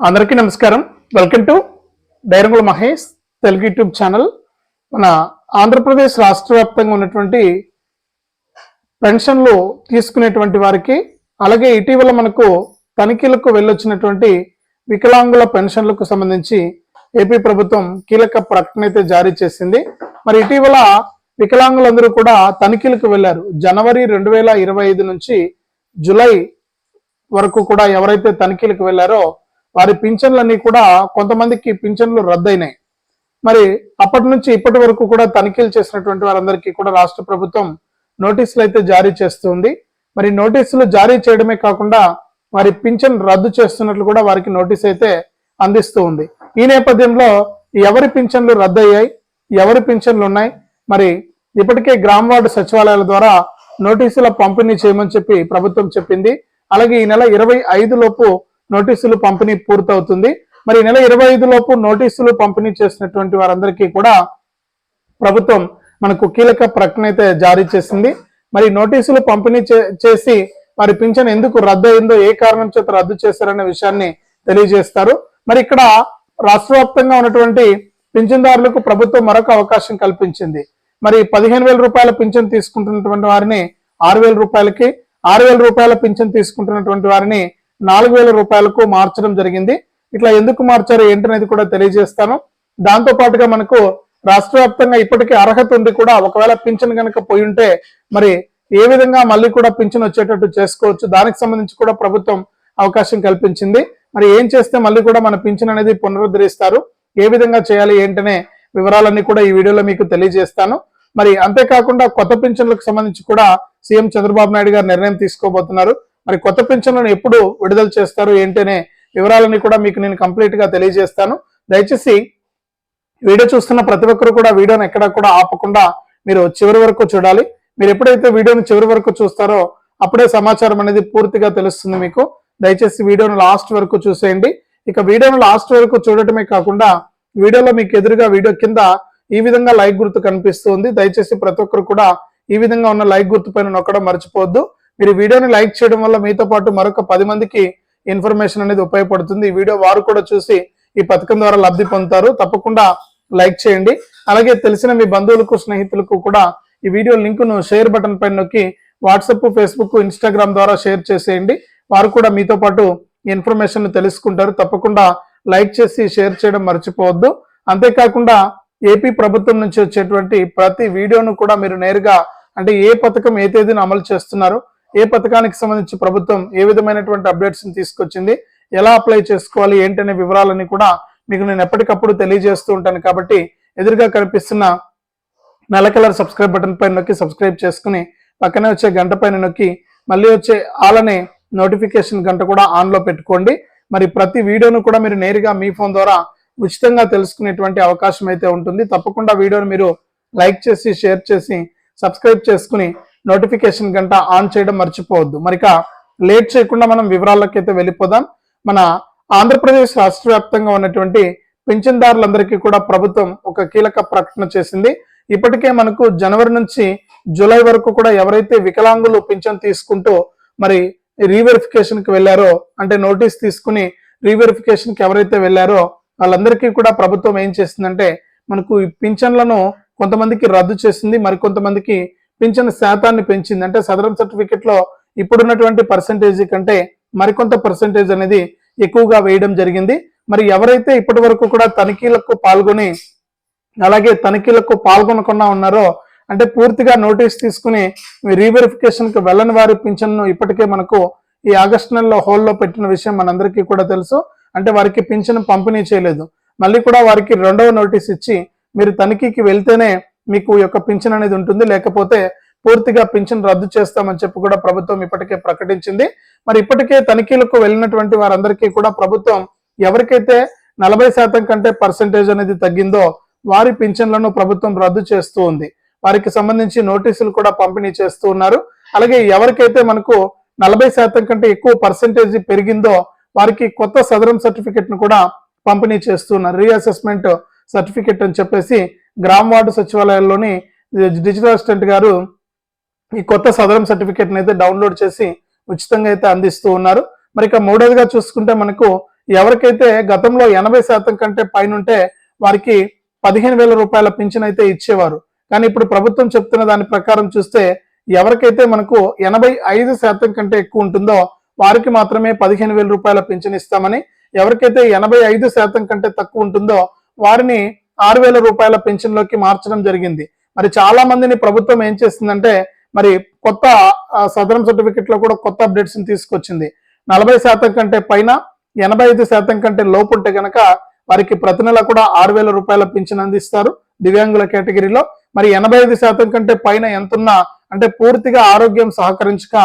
అందరికీ నమస్కారం. Welcome to డైరంగుల మహేష్ తెలుగు యూట్యూబ్ ఛానల్ మన ఆంధ్రప్రదేశ్ రాష్ట్ర వ్యాప్తంగా ఉన్నటువంటి పెన్షన్లు తీసుకునేటువంటి వారికి అలాగే ఇటీవల మనకు తనిఖీలకు వెళ్ళొచ్చినటువంటి వికలాంగుల పెన్షన్లకు సంబంధించి ఏపీ ప్రభుత్వం కీలక ప్రకటన అయితే జారీ చేసింది. మరి ఇటీవల వికలాంగులందరూ కూడా తనిఖీలకు వెళ్ళారు జనవరి రెండు వేల ఇరవై ఐదు నుంచి జులై వరకు కూడా ఎవరైతే తనిఖీలకు వెళ్ళారో వారి పింఛన్లన్నీ కూడా కొంతమందికి పింఛన్లు రద్దయినాయి. మరి అప్పటి నుంచి ఇప్పటి వరకు కూడా తనిఖీలు చేసినటువంటి వారందరికీ కూడా రాష్ట్ర ప్రభుత్వం నోటీసులు అయితే జారీ చేస్తుంది. మరి నోటీసులు జారీ చేయడమే కాకుండా వారి పింఛన్ రద్దు చేస్తున్నట్లు కూడా వారికి నోటీస్ అయితే అందిస్తూ ఉంది. ఈ నేపథ్యంలో ఎవరి పింఛన్లు రద్దయ్యాయి? ఎవరి పింఛన్లు ఉన్నాయి? మరి ఇప్పటికే గ్రామ వార్డు సచివాలయాల ద్వారా నోటీసుల పంపిణీ చేయమని చెప్పి ప్రభుత్వం చెప్పింది. అలాగే ఈ నెల ఇరవై ఐదు లోపు నోటీసులు పంపిణీ పూర్తవుతుంది. మరి నెల ఇరవై ఐదు లోపు నోటీసులు పంపిణీ చేసినటువంటి వారందరికీ కూడా ప్రభుత్వం మనకు కీలక ప్రకటన అయితే జారీ చేసింది. మరి నోటీసులు పంపిణీ చే- చేసి మరి పింఛన్ ఎందుకు రద్దు అయిందో ఏ కారణం చేత రద్దు చేశారనే విషయాన్ని తెలియజేస్తారు. మరి ఇక్కడ రాష్ట్ర ఉన్నటువంటి పింఛన్దారులకు ప్రభుత్వం మరొక అవకాశం కల్పించింది. మరి పదిహేను వేల రూపాయల పింఛన్ తీసుకుంటున్నటువంటి వారిని ఆరు వేల రూపాయలకి ఆరు వేల రూపాయల పింఛన్ తీసుకుంటున్నటువంటి వారిని నాలుగు వేల రూపాయలకు మార్చడం జరిగింది. ఇట్లా ఎందుకు మార్చారు ఏంటనేది కూడా తెలియజేస్తాను. దాంతో పాటుగా మనకు రాష్ట్ర వ్యాప్తంగా ఇప్పటికీ అర్హత ఉండి కూడా ఒకవేళ పింఛన్ కనుక పోయి ఉంటే మరి ఏ విధంగా మళ్ళీ కూడా పింఛన్ వచ్చేటట్టు చేసుకోవచ్చు? దానికి సంబంధించి కూడా ప్రభుత్వం అవకాశం కల్పించింది. మరి ఏం చేస్తే మళ్ళీ కూడా మన పింఛన్ అనేది పునరుద్ధరిస్తారు? ఏ విధంగా చేయాలి ఏంటనే వివరాలన్నీ కూడా ఈ వీడియోలో మీకు తెలియజేస్తాను. మరి అంతేకాకుండా కొత్త పింఛన్లకు సంబంధించి కూడా సీఎం చంద్రబాబు నాయుడు గారు నిర్ణయం తీసుకోబోతున్నారు. మరి కొత్త పెన్షన్లను ఎప్పుడు విడుదల చేస్తారు ఏంటనే వివరాలన్నీ కూడా మీకు నేను కంప్లీట్గా తెలియజేస్తాను. దయచేసి వీడియో చూస్తున్న ప్రతి ఒక్కరు కూడా వీడియోని ఎక్కడా కూడా ఆపకుండా మీరు చివరి వరకు చూడాలి. మీరు ఎప్పుడైతే వీడియోని చివరి వరకు చూస్తారో అప్పుడే సమాచారం అనేది పూర్తిగా తెలుస్తుంది మీకు. దయచేసి వీడియోను లాస్ట్ వరకు చూసేయండి. ఇక వీడియోను లాస్ట్ వరకు చూడటమే కాకుండా వీడియోలో మీకు ఎదురుగా వీడియో కింద ఈ విధంగా లైక్ గుర్తు కనిపిస్తుంది దయచేసి ప్రతి ఒక్కరు కూడా ఈ విధంగా ఉన్న లైక్ గుర్తు పైన నొక్కడం మర్చిపోవద్దు. మీరు వీడియోని లైక్ చేయడం వల్ల మీతో పాటు మరొక పది మందికి ఇన్ఫర్మేషన్ అనేది ఉపయోగపడుతుంది. ఈ వీడియో వారు కూడా చూసి ఈ పథకం ద్వారా లబ్ధి పొందుతారు. తప్పకుండా లైక్ చేయండి. అలాగే తెలిసిన మీ బంధువులకు స్నేహితులకు కూడా ఈ వీడియో లింక్ను షేర్ బటన్ పైన నొక్కి వాట్సప్ ఫేస్బుక్ ఇన్స్టాగ్రామ్ ద్వారా షేర్ చేసేయండి. వారు కూడా మీతో పాటు ఇన్ఫర్మేషన్ తెలుసుకుంటారు. తప్పకుండా లైక్ చేసి షేర్ చేయడం మర్చిపోవద్దు. అంతేకాకుండా ఏపీ ప్రభుత్వం నుంచి వచ్చేటువంటి ప్రతి వీడియోను కూడా మీరు నేరుగా అంటే ఏ పథకం ఏ తేదీన అమలు చేస్తున్నారు ఏ పథకానికి సంబంధించి ప్రభుత్వం ఏ విధమైనటువంటి అప్డేట్స్ తీసుకొచ్చింది ఎలా అప్లై చేసుకోవాలి ఏంటనే వివరాలన్నీ కూడా మీకు నేను ఎప్పటికప్పుడు తెలియజేస్తూ ఉంటాను. కాబట్టి ఎదురుగా కనిపిస్తున్న నల్ల కలర్ సబ్స్క్రైబ్ బటన్ పైన నొక్కి సబ్స్క్రైబ్ చేసుకుని పక్కనే వచ్చే గంట పైన నొక్కి మళ్ళీ వచ్చే ఆలనే నోటిఫికేషన్ గంట కూడా ఆన్లో పెట్టుకోండి. మరి ప్రతి వీడియోను కూడా మీరు నేరుగా మీ ఫోన్ ద్వారా ఉచితంగా తెలుసుకునేటువంటి అవకాశం అయితే ఉంటుంది. తప్పకుండా వీడియోను మీరు లైక్ చేసి షేర్ చేసి సబ్స్క్రైబ్ చేసుకుని నోటిఫికేషన్ గంట ఆన్ చేయడం మర్చిపోవద్దు. మరిక లేట్ చేయకుండా మనం వివరాల్లోకి అయితే వెళ్ళిపోదాం. మన ఆంధ్రప్రదేశ్ రాష్ట్ర వ్యాప్తంగా ఉన్నటువంటి పింఛన్దారులందరికీ కూడా ప్రభుత్వం ఒక కీలక ప్రకటన చేసింది. ఇప్పటికే మనకు జనవరి నుంచి జూలై వరకు కూడా ఎవరైతే వికలాంగులు పింఛన్ తీసుకుంటూ మరి రీవెరిఫికేషన్కి వెళ్ళారో అంటే నోటీస్ తీసుకుని రీవెరిఫికేషన్కి ఎవరైతే వెళ్ళారో వాళ్ళందరికీ కూడా ప్రభుత్వం ఏం చేసిందంటే మనకు ఈ పింఛన్లను కొంతమందికి రద్దు చేసింది మరి కొంతమందికి పింఛన్ శాతాన్ని పెంచింది. అంటే సదరం సర్టిఫికెట్లో ఇప్పుడున్నటువంటి పర్సంటేజ్ కంటే మరికొంత పర్సంటేజ్ అనేది ఎక్కువగా వేయడం జరిగింది. మరి ఎవరైతే ఇప్పటి వరకు కూడా తనిఖీలకు పాల్గొని అలాగే తనిఖీలకు పాల్గొనకుండా ఉన్నారో అంటే పూర్తిగా నోటీస్ తీసుకుని రీవెరిఫికేషన్కి వెళ్ళని వారి పింఛన్ను ఇప్పటికే మనకు ఈ ఆగస్టు నెలలో హోల్లో పెట్టిన విషయం మనందరికీ కూడా తెలుసు. అంటే వారికి పింఛన్ పంపిణీ చేయలేదు. మళ్ళీ కూడా వారికి రెండవ నోటీస్ ఇచ్చి మీరు తనిఖీకి వెళ్తేనే మీకు యొక్క పింఛన్ అనేది ఉంటుంది. లేకపోతే పూర్తిగా పింఛన్ రద్దు చేస్తామని చెప్పి కూడా ప్రభుత్వం ఇప్పటికే ప్రకటించింది. మరి ఇప్పటికే తనిఖీలకు వెళ్ళినటువంటి వారందరికీ కూడా ప్రభుత్వం ఎవరికైతే నలభై శాతం కంటే పర్సంటేజ్ అనేది తగ్గిందో వారి పింఛన్లను ప్రభుత్వం రద్దు చేస్తూ ఉంది. వారికి సంబంధించి నోటీసులు కూడా పంపిణీ చేస్తూ ఉన్నారు. అలాగే ఎవరికైతే మనకు నలభై శాతం కంటే ఎక్కువ పర్సంటేజ్ పెరిగిందో వారికి కొత్త సదరం సర్టిఫికెట్ను కూడా పంపిణీ చేస్తున్నారు రీఅసెస్మెంట్ సర్టిఫికెట్ అని చెప్పేసి గ్రామ వార్డు సచివాలయాల్లోని డిజిటల్ అసిస్టెంట్ గారు ఈ కొత్త సదరం సర్టిఫికేట్ అయితే డౌన్లోడ్ చేసి ఉచితంగా అయితే అందిస్తూ ఉన్నారు. మరి ఇక మూడేదిగా చూసుకుంటే మనకు ఎవరికైతే గతంలో ఎనభై శాతం కంటే పైన ఉంటే వారికి పదిహేను వేల రూపాయల పింఛన్ అయితే ఇచ్చేవారు. కానీ ఇప్పుడు ప్రభుత్వం చెప్తున్న దాని ప్రకారం చూస్తే ఎవరికైతే మనకు ఎనభై ఐదు శాతం కంటే ఎక్కువ ఉంటుందో వారికి మాత్రమే పదిహేను వేల రూపాయల పింఛన్ ఇస్తామని ఎవరికైతే ఎనభై ఐదు శాతం కంటే తక్కువ ఉంటుందో వారిని ఆరు వేల రూపాయల పెన్షన్లోకి మార్చడం జరిగింది. మరి చాలా మందిని ప్రభుత్వం ఏం చేస్తుందంటే మరి కొత్త సదరం సర్టిఫికెట్లో కూడా కొత్త అప్డేట్స్ తీసుకొచ్చింది. నలభై శాతం కంటే పైన ఎనభై ఐదు శాతం కంటే లోపు ఉంటే గనక వారికి ప్రతి నెల కూడా ఆరు వేల రూపాయల పింఛన్ అందిస్తారు దివ్యాంగుల కేటగిరీలో. మరి ఎనభై ఐదు శాతం కంటే పైన ఎంతున్నా అంటే పూర్తిగా ఆరోగ్యం సహకరించక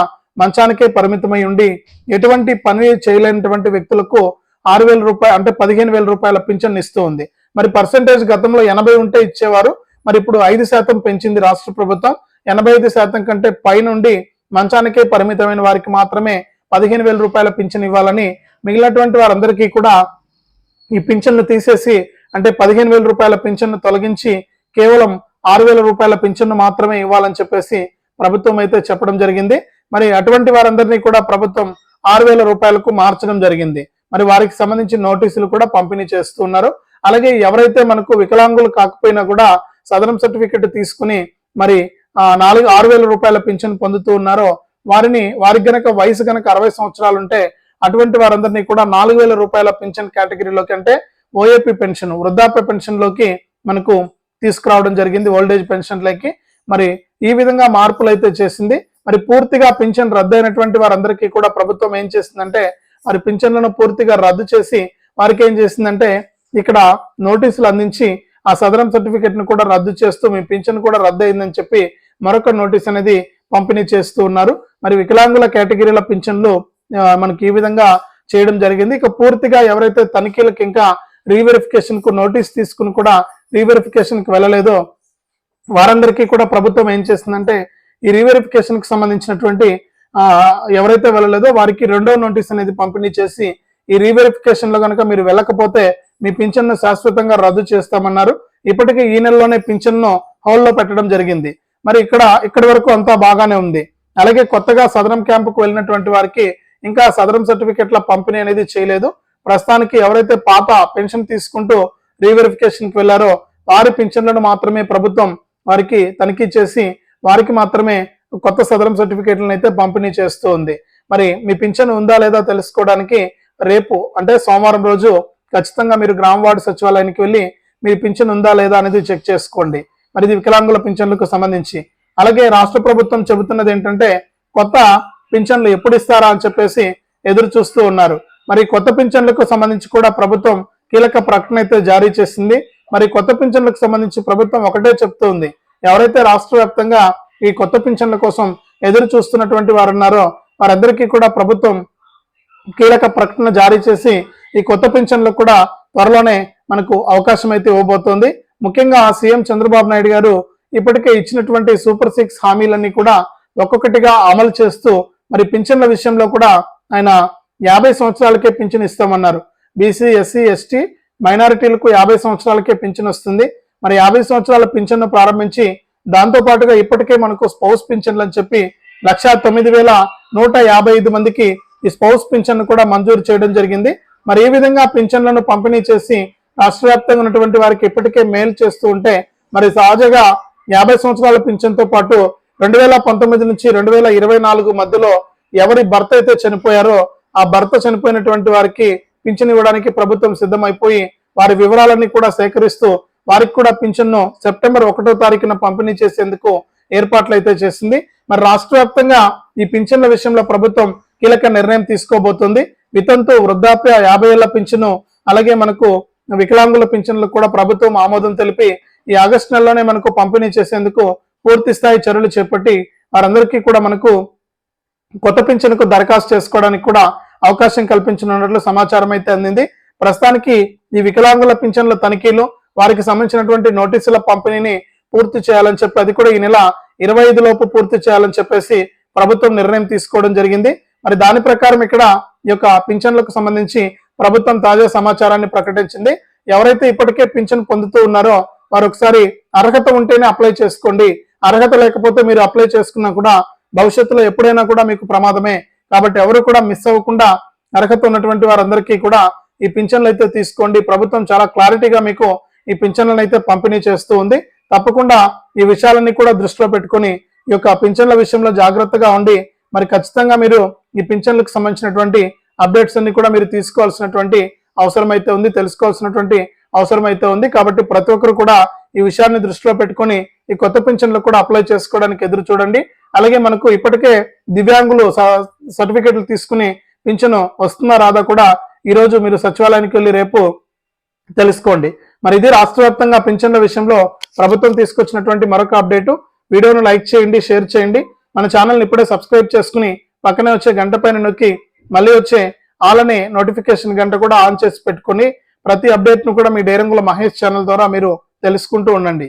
మంచానికే పరిమితమై ఉండి ఎటువంటి పని చేయలేనటువంటి వ్యక్తులకు ఆరు వేల రూపాయలు అంటే పదిహేను వేల రూపాయల పింఛన్ ఇస్తూ ఉంది. మరి పర్సంటేజ్ గతంలో ఎనభై ఉంటే ఇచ్చేవారు. మరి ఇప్పుడు ఐదు శాతం పెంచింది రాష్ట్ర ప్రభుత్వం. ఎనభై ఐదు శాతం కంటే పైనుండి మంచానికే పరిమితమైన వారికి మాత్రమే పదిహేను వేల రూపాయల పింఛన్ ఇవ్వాలని మిగిలినటువంటి వారందరికీ కూడా ఈ పింఛన్ను తీసేసి అంటే పదిహేను వేల రూపాయల పింఛన్ను తొలగించి కేవలం ఆరు వేల రూపాయల పింఛన్ను మాత్రమే ఇవ్వాలని చెప్పేసి ప్రభుత్వం అయితే చెప్పడం జరిగింది. మరి అటువంటి వారందరినీ కూడా ప్రభుత్వం ఆరు వేల రూపాయలకు మార్చడం జరిగింది. మరి వారికి సంబంధించి నోటీసులు కూడా పంపిణీ చేస్తున్నారు అలాగే ఎవరైతే మనకు వికలాంగులు కాకపోయినా కూడా సదరం సర్టిఫికెట్ తీసుకుని మరి నాలుగు ఆరు వేల రూపాయల పింఛన్ పొందుతూ ఉన్నారో వారిని వారికి గనక వయసు గనక అరవై సంవత్సరాలు ఉంటే అటువంటి వారందరినీ కూడా నాలుగు వేల రూపాయల పెన్షన్ కేటగిరీలోకి అంటే ఓఏపీ పెన్షన్ వృద్ధాప్య పెన్షన్లోకి మనకు తీసుకురావడం జరిగింది ఓల్డేజ్ పెన్షన్లకి. మరి ఈ విధంగా మార్పులు అయితే చేసింది. మరి పూర్తిగా పింఛన్ రద్దయినటువంటి వారందరికీ కూడా ప్రభుత్వం ఏం చేసిందంటే మరి పింఛన్లను పూర్తిగా రద్దు చేసి వారికి ఏం చేసిందంటే ఇక్కడ నోటీసులు అందించి ఆ సదరం సర్టిఫికెట్ను కూడా రద్దు చేస్తూ మీ పింఛన్ కూడా రద్దు అయిందని చెప్పి మరొక నోటీస్ అనేది పంపిణీ చేస్తూ ఉన్నారు. మరి వికలాంగుల కేటగిరీల పింఛన్లు మనకి ఈ విధంగా చేయడం జరిగింది. ఇక పూర్తిగా ఎవరైతే తనిఖీలకు ఇంకా రీవెరిఫికేషన్కు నోటీస్ తీసుకుని కూడా రీవెరిఫికేషన్కు వెళ్ళలేదో వారందరికీ కూడా ప్రభుత్వం ఏం చేస్తుందంటే ఈ రీవెరిఫికేషన్కు సంబంధించినటువంటి ఆ, ఎవరైతే వెళ్ళలేదో వారికి రెండో నోటీస్ అనేది పంపిణీ చేసి ఈ రీవెరిఫికేషన్లో కనుక మీరు వెళ్ళకపోతే మీ పింఛన్ను శాశ్వతంగా రద్దు చేస్తామన్నారు. ఇప్పటికే ఈ నెలలోనే పింఛన్ను హోల్లో పెట్టడం జరిగింది. మరి ఇక్కడ ఇక్కడి వరకు అంతా బాగానే ఉంది. అలాగే కొత్తగా సదరం క్యాంపుకు వెళ్ళినటువంటి వారికి ఇంకా సదరం సర్టిఫికెట్ల పంపిణీ అనేది చేయలేదు. ప్రస్తుతానికి ఎవరైతే పాత పెన్షన్ తీసుకుంటూ రీవెరిఫికేషన్కి వెళ్ళారో వారి పింఛన్లను మాత్రమే ప్రభుత్వం వారికి తనిఖీ చేసి వారికి మాత్రమే కొత్త సదరం సర్టిఫికేట్లను అయితే పంపిణీ చేస్తూ ఉంది. మరి మీ పింఛన్ ఉందా లేదా తెలుసుకోవడానికి రేపు అంటే సోమవారం రోజు ఖచ్చితంగా మీరు గ్రామ వార్డు సచివాలయానికి వెళ్ళి మీ పింఛన్ ఉందా లేదా అనేది చెక్ చేసుకోండి. మరి ఇది వికలాంగుల పింఛన్లకు సంబంధించి. అలాగే రాష్ట్ర ప్రభుత్వం చెబుతున్నది ఏంటంటే కొత్త పింఛన్లు ఎప్పుడు ఇస్తారా అని చెప్పేసి ఎదురు చూస్తూ ఉన్నారు. మరి కొత్త పింఛన్లకు సంబంధించి కూడా ప్రభుత్వం కీలక ప్రకటన అయితే జారీ చేసింది. మరి కొత్త పింఛన్లకు సంబంధించి ప్రభుత్వం ఒకటే చెప్తుంది ఎవరైతే రాష్ట్ర వ్యాప్తంగా ఈ కొత్త పింఛన్ల కోసం ఎదురు చూస్తున్నటువంటి వారు ఉన్నారో వారందరికీ కూడా ప్రభుత్వం కీలక ప్రకటన జారీ చేసి ఈ కొత్త పెన్షన్లకు కూడా త్వరలోనే మనకు అవకాశం అయితే ఇవ్వబోతోంది. ముఖ్యంగా సీఎం చంద్రబాబు నాయుడు గారు ఇప్పటికే ఇచ్చినటువంటి సూపర్ సిక్స్ హామీలన్నీ కూడా ఒక్కొక్కటిగా అమలు చేస్తూ మరి పింఛన్ల విషయంలో కూడా ఆయన యాభై సంవత్సరాలకే పింఛన్ ఇస్తామన్నారు. బీసీ ఎస్సీ ఎస్టీ మైనారిటీలకు యాభై సంవత్సరాలకే పింఛన్ వస్తుంది. మరి యాభై సంవత్సరాల పింఛన్ను ప్రారంభించి దాంతో పాటుగా ఇప్పటికే మనకు స్పౌస్ పింఛన్లు అని చెప్పి లక్షా తొమ్మిది వేల నూట యాభై ఐదు మందికి ఈ స్పౌస్ పింఛన్ కూడా మంజూరు చేయడం జరిగింది. మరి ఈ విధంగా పింఛన్లను పంపిణీ చేసి రాష్ట్ర వ్యాప్తంగా ఉన్నటువంటి వారికి ఇప్పటికే మేలు చేస్తూ ఉంటే మరి సహజగా యాభై సంవత్సరాల పింఛన్తో పాటు రెండు వేల పంతొమ్మిది నుంచి రెండు వేల ఇరవై నాలుగు మధ్యలో ఎవరి భర్త అయితే చనిపోయారో ఆ భర్త చనిపోయినటువంటి వారికి పింఛన్ ఇవ్వడానికి ప్రభుత్వం సిద్ధమైపోయి వారి వివరాలన్నీ కూడా సేకరిస్తూ వారికి కూడా పింఛన్ను సెప్టెంబర్ ఒకటో తారీఖున పంపిణీ చేసేందుకు ఏర్పాట్లు అయితే చేసింది. మరి రాష్ట్ర వ్యాప్తంగా ఈ పింఛన్ల విషయంలో ప్రభుత్వం కీలక నిర్ణయం తీసుకోబోతుంది. వితంతు వృద్ధాప్య యాభై ఏళ్ళ పింఛను అలాగే మనకు వికలాంగుల పింఛన్లకు కూడా ప్రభుత్వం ఆమోదం తెలిపి ఈ ఆగస్టు నెలలోనే మనకు పంపిణీ చేసేందుకు పూర్తి స్థాయి చర్యలు చేపట్టి వారందరికీ కూడా మనకు కొత్త పింఛన్కు దరఖాస్తు చేసుకోవడానికి కూడా అవకాశం కల్పించనున్నట్లు సమాచారం అయితే అందింది. ప్రస్తుతానికి ఈ వికలాంగుల పింఛన్ల తనిఖీలు వారికి సంబంధించినటువంటి నోటీసుల పంపిణీని పూర్తి చేయాలని చెప్పి అది కూడా ఈ నెల ఇరవై ఐదు లోపు పూర్తి చేయాలని చెప్పేసి ప్రభుత్వం నిర్ణయం తీసుకోవడం జరిగింది. మరి దాని ప్రకారం ఇక్కడ ఈ యొక్క పింఛన్లకు సంబంధించి ప్రభుత్వం తాజా సమాచారాన్ని ప్రకటించింది. ఎవరైతే ఇప్పటికే పింఛన్ పొందుతూ ఉన్నారో వారు ఒకసారి అర్హత ఉంటేనే అప్లై చేసుకోండి. అర్హత లేకపోతే మీరు అప్లై చేసుకున్నా కూడా భవిష్యత్తులో ఎప్పుడైనా కూడా మీకు ప్రమాదమే. కాబట్టి ఎవరు కూడా మిస్ అవ్వకుండా అర్హత ఉన్నటువంటి వారందరికీ కూడా ఈ పింఛన్లు అయితే తీసుకోండి. ప్రభుత్వం చాలా క్లారిటీగా మీకు ఈ పింఛన్లను అయితే పంపిణీ చేస్తూ ఉంది. తప్పకుండా ఈ విషయాలన్నీ కూడా దృష్టిలో పెట్టుకొని ఈ యొక్క పింఛన్ల విషయంలో జాగ్రత్తగా ఉండి మరి ఖచ్చితంగా మీరు ఈ పింఛన్లకు సంబంధించినటువంటి అప్డేట్స్ అన్ని కూడా మీరు తీసుకోవాల్సినటువంటి అవసరం అయితే ఉంది తెలుసుకోవాల్సినటువంటి అవసరం అయితే ఉంది. కాబట్టి ప్రతి ఒక్కరు కూడా ఈ విషయాన్ని దృష్టిలో పెట్టుకొని ఈ కొత్త పింఛన్లకు కూడా అప్లై చేసుకోవడానికి ఎదురు చూడండి. అలాగే మనకు ఇప్పటికే దివ్యాంగులు స- సర్టిఫికెట్లు తీసుకుని పింఛను వస్తుందా రాదా కూడా ఈ రోజు మీరు సచివాలయానికి వెళ్ళి రేపు తెలుసుకోండి. మరి ఇది రాష్ట్ర వ్యాప్తంగా పింఛన్ల విషయంలో ప్రభుత్వం తీసుకొచ్చినటువంటి మరొక అప్డేటు. వీడియోను లైక్ చేయండి షేర్ చేయండి. మన ఛానల్ని ఇప్పుడే సబ్స్క్రైబ్ చేసుకుని పక్కనే వచ్చే గంట పైన నొక్కి మళ్ళీ వచ్చే అలానే నోటిఫికేషన్ గంట కూడా ఆన్ చేసి పెట్టుకొని ప్రతి అప్డేట్ను కూడా మీ డైరంగుల మహేష్ ఛానల్ ద్వారా మీరు తెలుసుకుంటూ ఉండండి.